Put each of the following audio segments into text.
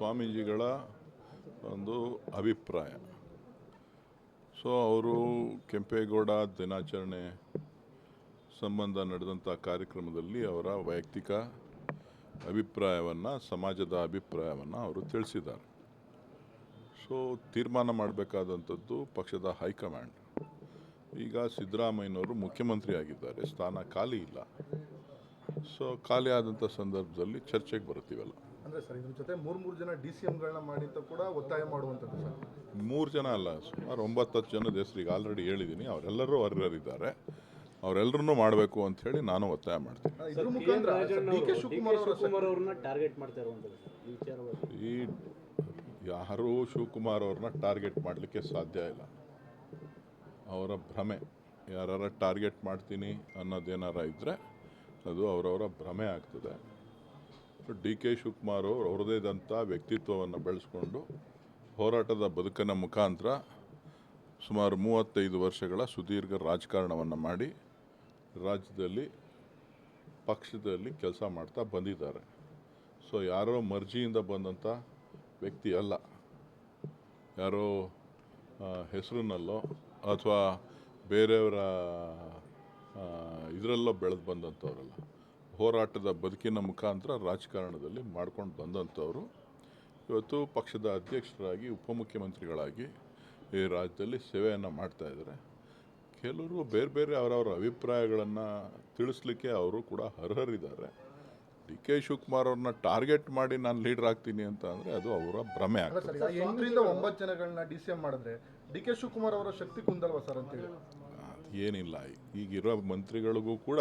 ಸ್ವಾಮೀಜಿಗಳ ಒಂದು ಅಭಿಪ್ರಾಯ. ಸೊ ಅವರು ಕೆಂಪೇಗೌಡ ದಿನಾಚರಣೆ ಸಂಬಂಧ ನಡೆದಂಥ ಕಾರ್ಯಕ್ರಮದಲ್ಲಿ ಅವರ ವೈಯಕ್ತಿಕ ಅಭಿಪ್ರಾಯವನ್ನು, ಸಮಾಜದ ಅಭಿಪ್ರಾಯವನ್ನು ಅವರು ತಿಳಿಸಿದ್ದಾರೆ. ಸೊ ತೀರ್ಮಾನ ಮಾಡಬೇಕಾದಂಥದ್ದು ಪಕ್ಷದ ಹೈಕಮಾಂಡ್. ಈಗ ಸಿದ್ದರಾಮಯ್ಯನವರು ಮುಖ್ಯಮಂತ್ರಿ ಆಗಿದ್ದಾರೆ, ಸ್ಥಾನ ಖಾಲಿ ಇಲ್ಲ. ಸೊ ಖಾಲಿ ಆದಂಥ ಸಂದರ್ಭದಲ್ಲಿ ಚರ್ಚೆಗೆ ಬರ್ತೀವಲ್ಲ ಅಂದ್ರೆ ಸರ್ ಇದ್ರ ಜೊತೆ ಮೂರು ಮೂರು ಜನ ಡಿ ಸಿ ಎಮ್ಗಳನ್ನ ಮಾಡಿ ಅಂತ ಕೂಡ ಒತ್ತಾಯ ಮಾಡುವಂಥದ್ದು ಸರ್. ಮೂರು ಜನ ಅಲ್ಲ ಸುಮಾರು ಒಂಬತ್ತು ಹತ್ತು ಜನದ ಹೆಸರಿಗೆ ಈಗ ಆಲ್ರೆಡಿ ಹೇಳಿದ್ದೀನಿ ಅವರೆಲ್ಲರೂ ಅರ್ಹರಿದ್ದಾರೆ. ಅವರೆಲ್ಲರನ್ನೂ ಮಾಡಬೇಕು ಅಂತ ಹೇಳಿ ನಾನು ಒತ್ತಾಯ ಮಾಡ್ತೀನಿ. ಇದ್ರ ಮುಖಾಂತರ ಡಿ ಕೆ ಶಿವಕುಮಾರ್ ಅವರ ಶಿವಕುಮಾರ್ ಅವ್ರನ್ನ ಟಾರ್ಗೆಟ್ ಮಾಡ್ತಾ ಇರುವಂಥದ್ದು ಈ ವಿಚಾರವಾಗಿ. ಈ ಯಾರೂ ಶಿವಕುಮಾರ್ ಅವ್ರನ್ನ ಟಾರ್ಗೆಟ್ ಮಾಡಲಿಕ್ಕೆ ಸಾಧ್ಯ ಇಲ್ಲ. ಅವರ ಭ್ರಮೆ ಯಾರ ಟಾರ್ಗೆಟ್ ಮಾಡ್ತೀನಿ ಅನ್ನೋದೇನಾರ ಇದ್ದರೆ ಅದು ಅವರವರ ಭ್ರಮೆ ಆಗ್ತದೆ. ಡಿ ಕೆ ಶಿವಕುಮಾರ್ ಅವರು ಅವ್ರದೇ ಆದಂಥ ವ್ಯಕ್ತಿತ್ವವನ್ನು ಬೆಳೆಸ್ಕೊಂಡು ಹೋರಾಟದ ಬದುಕನ ಮುಖಾಂತರ ಸುಮಾರು ಮೂವತ್ತೈದು ವರ್ಷಗಳ ಸುದೀರ್ಘ ರಾಜಕಾರಣವನ್ನು ಮಾಡಿ ರಾಜ್ಯದಲ್ಲಿ, ಪಕ್ಷದಲ್ಲಿ ಕೆಲಸ ಮಾಡ್ತಾ ಬಂದಿದ್ದಾರೆ. ಸೊ ಯಾರೋ ಮರ್ಜಿಯಿಂದ ಬಂದಂಥ ವ್ಯಕ್ತಿ ಅಲ್ಲ. ಯಾರೋ ಹೆಸರಿನಲ್ಲೋ ಅಥವಾ ಬೇರೆಯವರ ಇದರಲ್ಲೋ ಬೆಳೆದು ಬಂದಂಥವ್ರಲ್ಲ ಹೋರಾಟದ ಬದುಕಿನ ಮುಖಾಂತರ ರಾಜಕಾರಣದಲ್ಲಿ ಮಾಡ್ಕೊಂಡು ಬಂದಂಥವರು. ಇವತ್ತು ಪಕ್ಷದ ಅಧ್ಯಕ್ಷರಾಗಿ ಉಪಮುಖ್ಯಮಂತ್ರಿಗಳಾಗಿ ಈ ರಾಜ್ಯದಲ್ಲಿ ಸೇವೆಯನ್ನು ಮಾಡ್ತಾಯಿದ್ದಾರೆ ಕೆಲವರು ಬೇರೆ ಬೇರೆ ಅವರವರ ಅಭಿಪ್ರಾಯಗಳನ್ನು ತಿಳಿಸ್ಲಿಕ್ಕೆ ಅವರು ಕೂಡ ಅರ್ಹರಿದ್ದಾರೆ. ಡಿ ಕೆ ಶಿವಕುಮಾರ್ ಅವ್ರನ್ನ ಟಾರ್ಗೆಟ್ ಮಾಡಿ ನಾನು ಲೀಡರ್ ಆಗ್ತೀನಿ ಅಂತ ಅಂದರೆ ಅದು ಅವರ ಭ್ರಮೆ ಆಗ್ತದೆ. ಎಂಟರಿಂದ ಒಂಬತ್ತು ಜನಗಳನ್ನ ಡಿ ಸಿ ಎಂ ಮಾಡಿದ್ರೆ ಡಿ ಕೆ ಶಿವಕುಮಾರ್ ಅವರ ಶಕ್ತಿ ಕುಂದಲ್ವ ಸರ್ ಅಂತೇಳಿ ಹೇಳಿ ಏನಿಲ್ಲ ಈಗಿರೋ ಮಂತ್ರಿಗಳಿಗೂ ಕೂಡ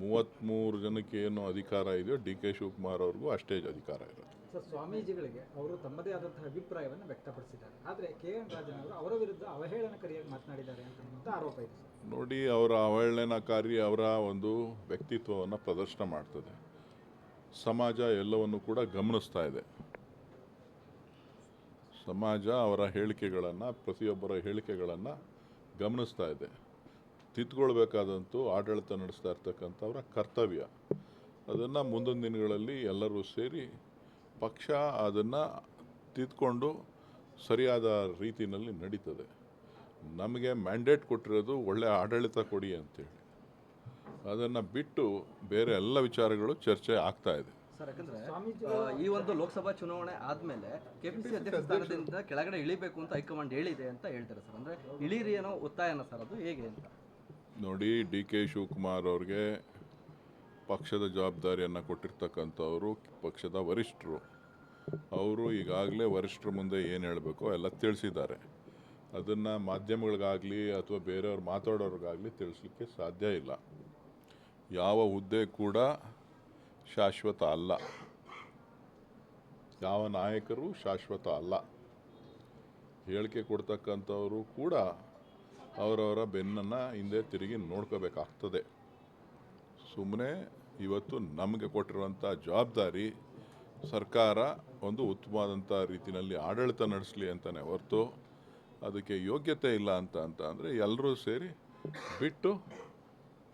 ಮೂವತ್ತ್ಮೂರು ಜನಕ್ಕೆ ಏನು ಅಧಿಕಾರ ಇದೆಯೋ ಡಿ ಕೆ ಶಿವಕುಮಾರ್ ಅವ್ರಿಗೂ ಅಷ್ಟೇ ಅಧಿಕಾರ ಇರುತ್ತೆ ಸರ್ ಸ್ವಾಮೀಜಿಗಳಿಗೆ ಅವರು ತಮ್ಮದೇ ಆದಂತಹ ಅಭಿಪ್ರಾಯವನ್ನು ವ್ಯಕ್ತಪಡಿಸಿದ್ದಾರೆ. ಆದರೆ ಕೆ ಎನ್ ರಾಜನ್ ಅವರು ಅವರ ವಿರುದ್ಧ ಅವಹೇಳನಕಾರಿಯಾಗಿ ಮಾತನಾಡಿದ್ದಾರೆ ಅಂತ ಆರೋಪ ಇದೆ ನೋಡಿ ಅವರ ಅವಹೇಳನಕಾರಿ ಅವರ ಒಂದು ವ್ಯಕ್ತಿತ್ವವನ್ನು ಪ್ರದರ್ಶನ ಮಾಡ್ತದೆ. ಸಮಾಜ ಎಲ್ಲವನ್ನು ಕೂಡ ಗಮನಿಸ್ತಾ ಇದೆ. ಸಮಾಜ ಅವರ ಹೇಳಿಕೆಗಳನ್ನು ಪ್ರತಿಯೊಬ್ಬರ ಹೇಳಿಕೆಗಳನ್ನು ಗಮನಿಸ್ತಾ ಇದೆ. ತಿದ್ಕೊಳ್ಬೇಕಾದಂತೂ ಆಡಳಿತ ನಡೆಸ್ತಾ ಇರ್ತಕ್ಕಂಥವರ ಕರ್ತವ್ಯ. ಅದನ್ನು ಮುಂದಿನ ದಿನಗಳಲ್ಲಿ ಎಲ್ಲರೂ ಸೇರಿ ಪಕ್ಷ ಅದನ್ನು ತಿದ್ಕೊಂಡು ಸರಿಯಾದ ರೀತಿಯಲ್ಲಿ ನಡೀತದೆ. ನಮಗೆ ಮ್ಯಾಂಡೇಟ್ ಕೊಟ್ಟಿರೋದು ಒಳ್ಳೆಯ ಆಡಳಿತ ಕೊಡಿ ಅಂತೇಳಿ. ಅದನ್ನು ಬಿಟ್ಟು ಬೇರೆ ಎಲ್ಲ ವಿಚಾರಗಳು ಚರ್ಚೆ ಆಗ್ತಾ ಇದೆ. ಸರ್ ಯಾಕಂದ್ರೆ ಸ್ವಾಮೀಜಿ ಈ ಒಂದು ಲೋಕಸಭಾ ಚುನಾವಣೆ ಆದ್ಮೇಲೆ ಕೆಪಿಸಿ ಅಧ್ಯಕ್ಷ ಸ್ಥಾನದಿಂದ ಕೆಳಗಡೆ ಇಳಿಬೇಕು ಅಂತ ಹೈಕಮಾಂಡ್ ಹೇಳಿದೆ ಅಂತ ಹೇಳ್ತಾರೆ ಸರ್. ಅಂದ್ರೆ ಇಳೀರಿ ಏನೋ ಒತ್ತಾಯನ ಸರ್ ಅದು ಹೇಗೆ ಅಂತ? ನೋಡಿ, ಡಿ ಕೆ ಶಿವಕುಮಾರ್ ಅವ್ರಿಗೆ ಪಕ್ಷದ ಜವಾಬ್ದಾರಿಯನ್ನು ಕೊಟ್ಟಿರ್ತಕ್ಕಂಥವರು ಪಕ್ಷದ ವರಿಷ್ಠರು. ಅವರು ಈಗಾಗಲೇ ವರಿಷ್ಠರ ಮುಂದೆ ಏನು ಹೇಳಬೇಕೋ ಎಲ್ಲ ತಿಳಿಸಿದ್ದಾರೆ. ಅದನ್ನು ಮಾಧ್ಯಮಗಳಿಗಾಗಲಿ ಅಥವಾ ಬೇರೆಯವ್ರು ಮಾತಾಡೋರಿಗಾಗಲಿ ತಿಳಿಸ್ಲಿಕ್ಕೆ ಸಾಧ್ಯ ಇಲ್ಲ. ಯಾವ ಹುದ್ದೆ ಕೂಡ ಶಾಶ್ವತ ಅಲ್ಲ. ಯಾವ ನಾಯಕರು ಶಾಶ್ವತ ಅಲ್ಲ. ಹೇಳಿಕೆ ಕೊಡ್ತಕ್ಕಂಥವರು ಕೂಡ ಅವರವರ ಬೆನ್ನನ್ನು ಹಿಂದೆ ತಿರುಗಿ ನೋಡ್ಕೋಬೇಕಾಗ್ತದೆ. ಸುಮ್ಮನೆ ಇವತ್ತು ನಮಗೆ ಕೊಟ್ಟಿರುವಂಥ ಜವಾಬ್ದಾರಿ ಸರ್ಕಾರ ಒಂದು ಉತ್ತಮವಾದಂಥ ರೀತಿಯಲ್ಲಿ ಆಡಳಿತ ನಡೆಸಲಿ ಅಂತಲೇ ಹೊರತು ಅದಕ್ಕೆ ಯೋಗ್ಯತೆ ಇಲ್ಲ ಅಂತ ಅಂತ ಅಂದರೆ ಎಲ್ಲರೂ ಸೇರಿ ಬಿಟ್ಟು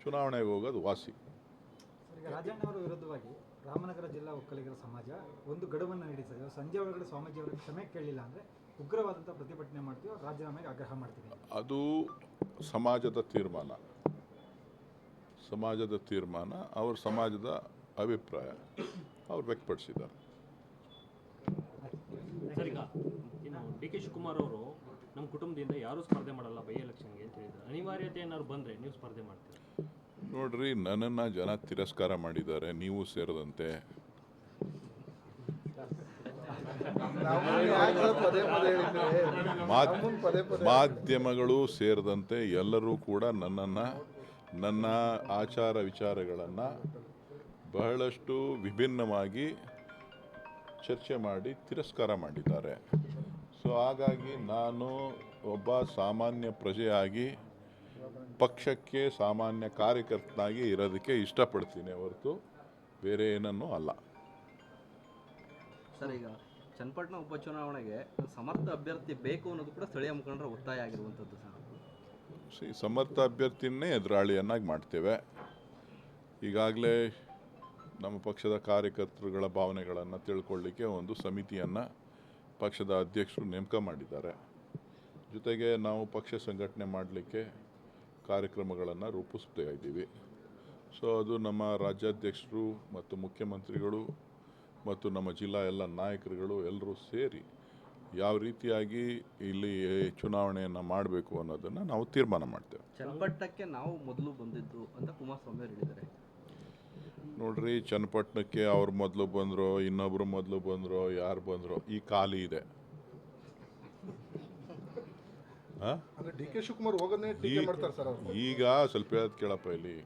ಚುನಾವಣೆಗೆ ಹೋಗೋದು ವಾಸಿ. ಸರ್, ಈಗ ರಾಜಣ್ಣ ಅವರ ವಿರುದ್ಧವಾಗಿ ರಾಮನಗರ ಜಿಲ್ಲಾ ಒಕ್ಕಲಿಗರ ಸಮಾಜ ಒಂದು ಗಡುವನ್ನು ನೀಡಿದ್ದಾರೆ ಸಂಜೆ ಒಳಗಡೆ ಸ್ವಾಮೀಜಿ ಅವರ ಕ್ಷಮೆ ಕೇಳಿಲ್ಲ ಅಂದರೆ ಉಗ್ರವಾದಂಥ ಪ್ರತಿಭಟನೆ ಮಾಡ್ತೀವಿ ಅವ್ರು ರಾಜೀನಾಮೆಗೆ ಆಗ್ರಹ ಮಾಡ್ತೀವಿ. ಅದು ಸಮಾಜದ ತೀರ್ಮಾನ. ಸಮಾಜದ ತೀರ್ಮಾನ ಅವ್ರ ಸಮಾಜದ ಅಭಿಪ್ರಾಯ ಅವ್ರು ವ್ಯಕ್ತಪಡಿಸಿದ್ದಾರೆ. ಸರ್ ಈಗ ಇನ್ನು ಡಿ ಕೆ ಶಿವಕುಮಾರ್ ಅವರು ನಮ್ಮ ಕುಟುಂಬದಿಂದ ಯಾರೂ ಸ್ಪರ್ಧೆ ಮಾಡಲ್ಲ ಬೈ ಎಲೆಕ್ಷನ್ಗೆ ಅಂತ ಹೇಳಿದ್ರು ಅನಿವಾರ್ಯತೆ ಏನಾದ್ರು ಬಂದರೆ ನೀವು ಸ್ಪರ್ಧೆ ಮಾಡ್ತೀರಾ? ನೋಡ್ರಿ ನನ್ನನ್ನು ಜನ ತಿರಸ್ಕಾರ ಮಾಡಿದ್ದಾರೆ ನೀವು ಸೇರಿದಂತೆ ನಾವು ಯಾಕೆ ಪದೇ ಪದೇ ಹೇಳಿದ್ರೆ ಮಾದ್- ನಮ್ಮನ್ನ ಪದೇ ಪದೇ ಮಾಧ್ಯಮಗಳು ಸೇರಿದಂತೆ ಎಲ್ಲರೂ ಕೂಡ ನನ್ನನ್ನು, ನನ್ನ ಆಚಾರ ವಿಚಾರಗಳನ್ನು ಬಹಳಷ್ಟು ವಿಭಿನ್ನವಾಗಿ ಚರ್ಚೆ ಮಾಡಿ ತಿರಸ್ಕಾರ ಮಾಡಿದ್ದಾರೆ. ಸೊ, ಹಾಗಾಗಿ ನಾನು ಒಬ್ಬ ಸಾಮಾನ್ಯ ಪ್ರಜೆಯಾಗಿ ಪಕ್ಷಕ್ಕೆ ಸಾಮಾನ್ಯ ಕಾರ್ಯಕರ್ತನಾಗಿ ಇರೋದಕ್ಕೆ ಇಷ್ಟಪಡ್ತೀನಿ ಹೊರತು ಬೇರೆ ಏನನ್ನೂ ಅಲ್ಲ. ಚನ್ನಪಟ್ಟಣ ಉಪಚುನಾವಣೆಗೆ ಸಮರ್ಥ ಅಭ್ಯರ್ಥಿ ಬೇಕು ಅನ್ನೋದು ಕೂಡ ಸ್ಥಳೀಯ ಮುಖಂಡರ ಒತ್ತಾಯ ಆಗಿರುವಂಥದ್ದು ಸರ್. ಸಿ ಸಮರ್ಥ ಅಭ್ಯರ್ಥಿನೇ ಎದುರಾಳಿಯನ್ನಾಗಿ ಮಾಡ್ತೇವೆ. ಈಗಾಗಲೇ ನಮ್ಮ ಪಕ್ಷದ ಕಾರ್ಯಕರ್ತರುಗಳ ಭಾವನೆಗಳನ್ನು ತಿಳ್ಕೊಳ್ಳಿಕ್ಕೆ ಒಂದು ಸಮಿತಿಯನ್ನು ಪಕ್ಷದ ಅಧ್ಯಕ್ಷರು ನೇಮಕ ಮಾಡಿದ್ದಾರೆ. ಜೊತೆಗೆ ನಾವು ಪಕ್ಷ ಸಂಘಟನೆ ಮಾಡಲಿಕ್ಕೆ ಕಾರ್ಯಕ್ರಮಗಳನ್ನು ರೂಪಿಸ್ತಾ ಇದ್ದೀವಿ. ಸೊ ಅದು ನಮ್ಮ ರಾಜ್ಯಾಧ್ಯಕ್ಷರು ಮತ್ತು ಮುಖ್ಯಮಂತ್ರಿಗಳು ಮತ್ತು ನಮ್ಮ ಜಿಲ್ಲಾ ಎಲ್ಲ ನಾಯಕರುಗಳು ಎಲ್ಲರೂ ಸೇರಿ ಯಾವ ರೀತಿಯಾಗಿ ಇಲ್ಲಿ ಚುನಾವಣೆಯನ್ನು ಮಾಡಬೇಕು ಅನ್ನೋದನ್ನು ನಾವು ತೀರ್ಮಾನ ಮಾಡ್ತೇವೆ. ಚನ್ನಪಟ್ಟಣಕ್ಕೆ ನಾವು ಮೊದಲು ಬಂದಿದ್ದು ಅಂತ ಕುಮಾರಸ್ವಾಮಿ ಅವರು ಹೇಳಿದ್ದಾರೆ. ನೋಡ್ರಿ ಚನ್ನಪಟ್ಟಣಕ್ಕೆ ಅವ್ರು ಮೊದಲು ಬಂದರು ಇನ್ನೊಬ್ರು ಮೊದಲು ಬಂದರು ಯಾರು ಬಂದರು ಈ ಖಾಲಿ ಇದೆ. ಹಾಂ ಅಂದ್ರೆ ಡಿ ಕೆ ಶಿವಕುಮಾರ್ ಹೋಗೋದನ್ನೇ ಟೀಕೆ ಮಾಡ್ತಾರೆ ಸರ್ ಅವರು. ಈಗ ಸ್ವಲ್ಪ ಹೇಳೋದು ಕೇಳಪ್ಪ ಇಲ್ಲಿ.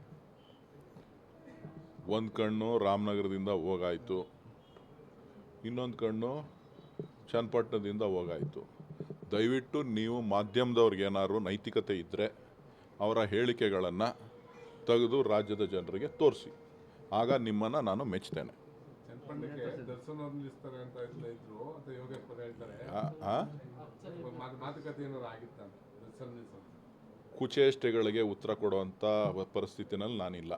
ಒಂದು ಕಣ್ಣು ರಾಮನಗರದಿಂದ ಹೋಗಾಯ್ತು. ಇನ್ನೊಂದು ಕಣ್ಣು ಚನ್ನಪಟ್ಟಣದಿಂದ ಹೋಗಾಯಿತು. ದಯವಿಟ್ಟು ನೀವು ಮಾಧ್ಯಮದವ್ರಿಗೆ ಏನಾದರೂ ನೈತಿಕತೆ ಇದ್ದರೆ ಅವರ ಹೇಳಿಕೆಗಳನ್ನು ತೆಗೆದು ರಾಜ್ಯದ ಜನರಿಗೆ ತೋರಿಸಿ. ಆಗ ನಿಮ್ಮನ್ನು ನಾನು ಮೆಚ್ತೇನೆ. ಕುಚೇಷ್ಟೆಗಳಿಗೆ ಉತ್ತರ ಕೊಡುವಂಥ ಪರಿಸ್ಥಿತಿನಲ್ಲಿ ನಾನಿಲ್ಲ.